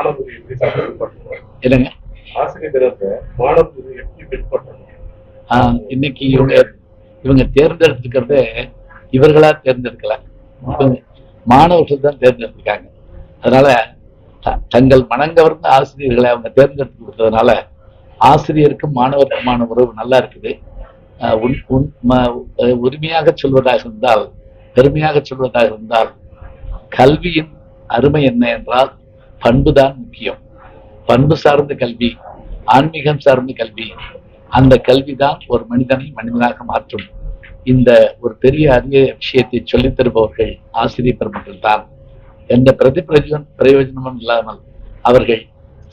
மாணவர்கள் எப்படி பின்பற்றணும் இல்லைங்க ஆசிரியர் தினத்தை மாணவர்கள் எப்படி பின்பற்றணும் இன்னைக்கு இவங்க இவங்க தேர்ந்தெடுத்துக்கிறதே இவர்களா தேர்ந்தெடுக்கல. மாணவர்கள் தான் தேர்ந்தெடுத்திருக்காங்க. அதனால தங்கள் மனங்கவர்ந்த ஆசிரியர்களை அவங்க தேர்ந்தெடுத்து கொடுத்ததுனால ஆசிரியருக்கும் மாணவருக்குமான உறவு நல்லா இருக்குது. உரிமையாக சொல்வதாக இருந்தால் பெருமையாக சொல்வதாக இருந்தால் கல்வியின் அருமை என்ன என்றால் பண்பு தான் முக்கியம். பண்பு சார்ந்த கல்வி ஆன்மீகம் சார்ந்த கல்வி அந்த கல்விதான் ஒரு மனிதனை மனிதனாக மாற்றும். இந்த ஒரு பெரிய அரிய விஷயத்தை சொல்லித் தருபவர்கள் ஆசிரியர் பெருமக்கள் தான். எந்த பிரதி பிரயோஜனமும் இல்லாமல் அவர்கள்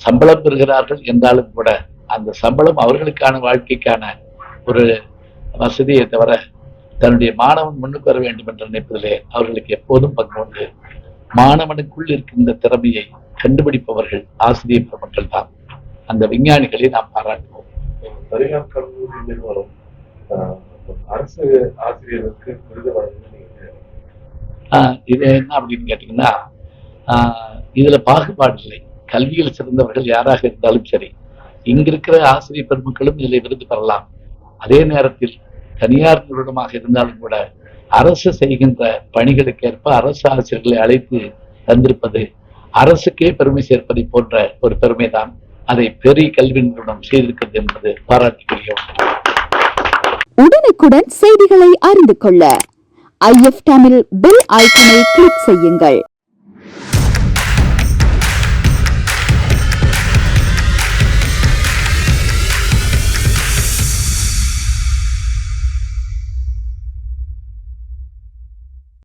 சம்பளம் பெறுகிறார்கள் என்றாலும் கூட அந்த சம்பளம் அவர்களுக்கான வாழ்க்கைக்கான ஒரு வசதியை தவிர தன்னுடைய மாணவன் முன்னுக்கு வர வேண்டும் என்று நினைப்பதிலே அவர்களுக்கு எப்போதும் பங்கு உண்டு. மாணவனுக்குள் இருக்கின்ற திறமையை கண்டுபிடிப்பவர்கள் ஆசிரியர் பெருமக்கள் தான் அந்த விஞ்ஞானிகளை நாம் பாராட்டுவோம். தனியார் கல்லூரி நிறுவனம் அரசு ஆசிரியருக்கு விருது இது என்ன அப்படின்னு கேட்டீங்கன்னா இதுல பாகுபாடு இல்லை. கல்வியில் சிறந்தவர்கள் யாராக இருந்தாலும் சரி இங்க இருக்கிற ஆசிரியர் பெருமக்களும் இதில் விருது பெறலாம். அதே நேரத்தில் தனியார் நிறுவனமாக இருந்தாலும் கூட அரசு செய்கின்ற பணிகளுக்கேற்ப அரசு ஆசிரியர்களை அழைத்து தந்திருப்பது அரசுக்கே பெருமை சேர்ப்பதை போன்ற ஒரு பெருமைதான் அதை பெரிய கல்வி நிறுவனம் செய்திருக்கிறது என்பது பாராட்டுக்குரிய உடனுக்குடன் செய்திகளை அறிந்து கொள்ள ஐஎஃப் தமிழ் பெல் ஐக்கனை கிளிக் செய்யுங்கள்.